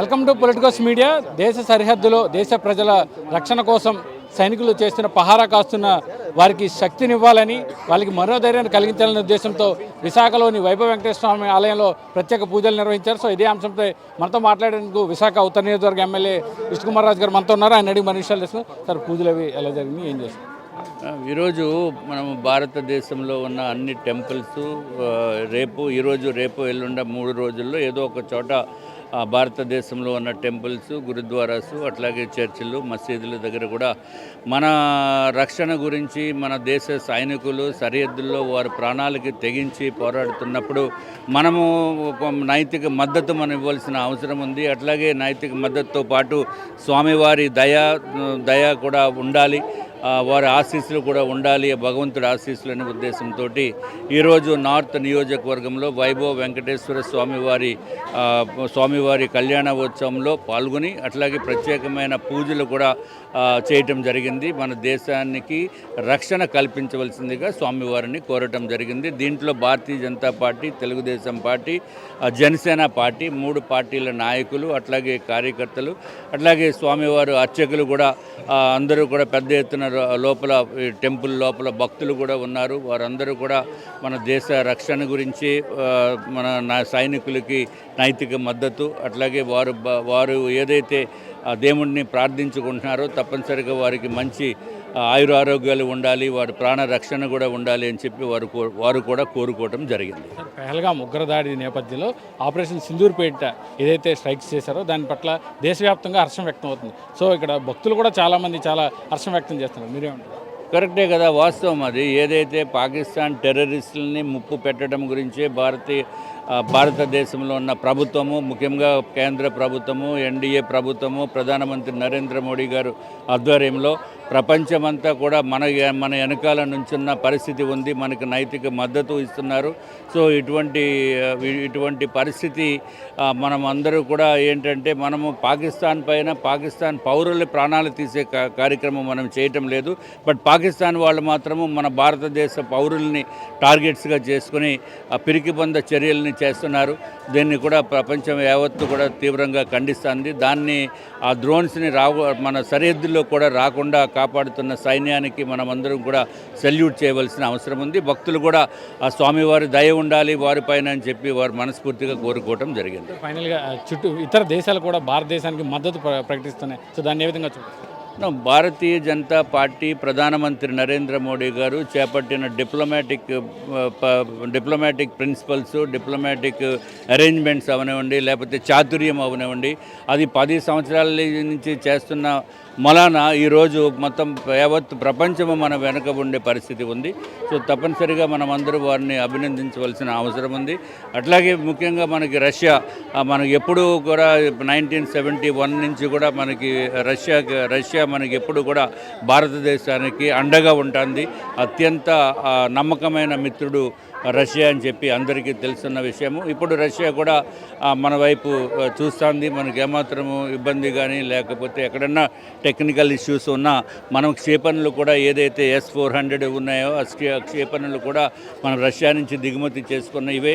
Welcome to politicals media. దేశ సరిహద్దులో దేశ ప్రజల రక్షణ కోసం సైనికులు చేస్తున్న పహారా కాస్తున్న వారికి శక్తినివ్వాలని వాళ్ళకి మనోధైర్యాన్ని కలిగించాలనే ఉద్దేశంతో విశాఖలోని వైభవ వెంకటేశ్వరస్వామి ఆలయంలో ప్రత్యేక పూజలు నిర్వహించారు. సో ఇదే అంశంపై మనతో మాట్లాడేందుకు విశాఖ ఉత్తర నియోజకవర్గ ఎమ్మెల్యే విష్ణుకుమార్ రాజు గారు మనతో ఉన్నారు. ఆయన అడిగి మన విషయాలు తెలుసు సార్ పూజలు అవి ఎలా జరిగింది ఏం చేస్తారు ఈరోజు మనం భారతదేశంలో ఉన్న అన్ని టెంపుల్స్ రేపు ఈరోజు రేపు ఎల్లుండ మూడు రోజుల్లో ఏదో ఒక చోట భారతదేశంలో ఉన్న టెంపుల్స్ గురుద్వారాసు అట్లాగే చర్చిలు మసీదుల దగ్గర కూడా మన రక్షణ గురించి మన దేశ సైనికులు సరిహద్దుల్లో వారి ప్రాణాలకి తెగించి పోరాడుతున్నప్పుడు మనము ఒక నైతిక మద్దతు మనం ఇవ్వాల్సిన అవసరం ఉంది. అట్లాగే నైతిక మద్దతుతో పాటు స్వామివారి దయ దయ కూడా ఉండాలి. వారి ఆశీస్సులు కూడా ఉండాలి భగవంతుడి ఆశీస్సులు అనే ఉద్దేశంతో ఈరోజు నార్త్ నియోజకవర్గంలో వైభవ్ వెంకటేశ్వర స్వామివారి స్వామివారి స్వామివారి కళ్యాణోత్సవంలో పాల్గొని అట్లాగే ప్రత్యేకమైన పూజలు కూడా చేయటం జరిగింది. మన దేశానికి రక్షణ కల్పించవలసిందిగా స్వామివారిని కోరటం జరిగింది. దీంట్లో Bharatiya Janata party Telugu Desam party Janasena party మూడు పార్టీల నాయకులు అట్లాగే కార్యకర్తలు అట్లాగే స్వామివారు అర్చకులు కూడా అందరూ కూడా పెద్ద ఎత్తున లోపల ఈ టెంపుల్ లోపల భక్తులు కూడా ఉన్నారు. వారందరూ కూడా మన దేశ రక్షణ గురించి మన నా సైనికులకి నైతిక మద్దతు అట్లాగే వారు వారు ఏదైతే ఆ దేవుణ్ణి ప్రార్థించుకుంటున్నారో తప్పనిసరిగా వారికి మంచి ఆయుర ఆరోగ్యాలు ఉండాలి వారి ప్రాణ రక్షణ కూడా ఉండాలి అని చెప్పి వారు వారు కూడా కోరుకోవటం జరిగింది. పహల్గా ఉగ్రదాడి నేపథ్యంలో ఆపరేషన్ సింధూర్పేట ఏదైతే స్ట్రైక్స్ చేశారో దాని పట్ల దేశవ్యాప్తంగా హర్షం వ్యక్తం అవుతుంది సో ఇక్కడ భక్తులు కూడా చాలామంది చాలా హర్షం వ్యక్తం చేస్తున్నారు. మీరేమంటారు కరెక్టే కదా వాస్తవం అది. ఏదైతే పాకిస్తాన్ టెర్రరిస్టులని ముప్పు పెట్టడం గురించే భారతీయ భారతదేశంలో ఉన్న ప్రభుత్వము ముఖ్యంగా కేంద్ర ప్రభుత్వము ఎన్డీఏ ప్రభుత్వము ప్రధానమంత్రి నరేంద్ర మోడీ గారు ఆధ్వర్యంలో ప్రపంచమంతా కూడా మన మన వెనకాల నుంచున్న పరిస్థితి ఉంది. మనకు నైతిక మద్దతు ఇస్తున్నారు. సో ఇటువంటి ఇటువంటి పరిస్థితి మనం అందరూ కూడా ఏంటంటే మనము పాకిస్తాన్ పైన పాకిస్తాన్ పౌరుల ప్రాణాలు తీసే కార్యక్రమం మనం చేయటం లేదు. బట్ పాకిస్తాన్ వాళ్ళు మాత్రము మన భారతదేశ పౌరుల్ని టార్గెట్స్గా చేసుకుని ఆ పిరికి పొంద చర్యల్ని చేస్తున్నారు. దీన్ని కూడా ప్రపంచం యావత్తు కూడా తీవ్రంగా ఖండిస్తుంది. దాన్ని ఆ డ్రోన్స్ని రావు మన సరిహద్దుల్లో కూడా రాకుండా కాపాడుతున్న సైన్యానికి మనమందరం కూడా సెల్యూట్ చేయవలసిన అవసరం ఉంది. భక్తులు కూడా ఆ స్వామివారి దయ ఉండాలి వారిపైన అని చెప్పి వారు మనస్ఫూర్తిగా కోరుకోవటం జరిగింది. ఫైనల్గా చుట్టూ ఇతర దేశాలు కూడా భారతదేశానికి మద్దతు ప్ర- ప్రకటిస్తున్నాయి. సో దాన్ని ఏ విధంగా చూడాలి? భారతీయ జనతా పార్టీ ప్రధానమంత్రి నరేంద్ర మోడీ గారు చేపట్టిన diplomatic diplomatic principles diplomatic arrangements అవనివ్వండి లేకపోతే చాతుర్యం అవనివ్వండి. అది పది సంవత్సరాల నుంచి చేస్తున్న మలానా ఈరోజు మొత్తం యావత్ ప్రపంచము మన వెనుక ఉండే పరిస్థితి ఉంది. సో తప్పనిసరిగా మనం అందరూ వారిని అభినందించవలసిన అవసరం ఉంది. అట్లాగే ముఖ్యంగా మనకి రష్యా మనకి ఎప్పుడూ కూడా నైన్టీన్ సెవెంటీ వన్ నుంచి కూడా మనకి రష్యా రష్యా మనకి ఎప్పుడు కూడా భారతదేశానికి అండగా ఉంటుంది. అత్యంత నమ్మకమైన మిత్రుడు రష్యా అని చెప్పి అందరికీ తెలుసున్న విషయము. ఇప్పుడు రష్యా కూడా మన వైపు చూస్తుంది. మనకి ఏమాత్రము ఇబ్బంది కానీ లేకపోతే ఎక్కడన్నా టెక్నికల్ ఇష్యూస్ ఉన్నా మనం క్షేపణలు కూడా ఏదైతే ఎస్ ఫోర్ హండ్రెడ్ ఉన్నాయో ఆ క్షేపణలు కూడా మనం రష్యా నుంచి దిగుమతి చేసుకున్న ఇవే.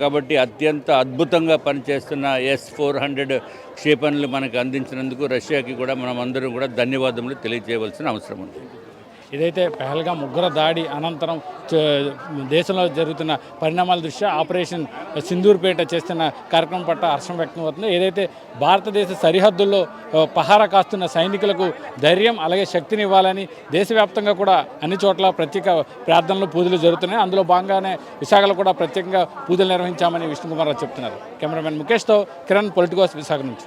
కాబట్టి అత్యంత అద్భుతంగా పనిచేస్తున్న ఎస్ ఫోర్ హండ్రెడ్ క్షేపణలు మనకు అందించినందుకు రష్యాకి కూడా మనం అందరం కూడా ధన్యవాదములు తెలియజేయవలసిన అవసరం ఉంది. ఇదైతే పహల్గా ముగ్గుర దాడి అనంతరం దేశంలో జరుగుతున్న పరిణామాల దృష్ట్యా ఆపరేషన్ సింధూర్పేట చేస్తున్న కార్యక్రమం పట్ల హర్షం వ్యక్తం అవుతుంది. ఏదైతే భారతదేశ సరిహద్దుల్లో పహార పహారా కాస్తున్న సైనికులకు ధైర్యం అలాగే శక్తిని ఇవ్వాలని దేశవ్యాప్తంగా కూడా అన్ని చోట్ల ప్రత్యేక ప్రార్థనలు పూజలు జరుగుతున్నాయి. అందులో భాగంగానే విశాఖలో కూడా ప్రత్యేకంగా పూజలు నిర్వహించామని విష్ణుకుమార్ రావు చెప్తున్నారు. కెమెరామెన్ ముఖేష్తో కిరణ్ పొలిటికోస్ విశాఖ నుంచి.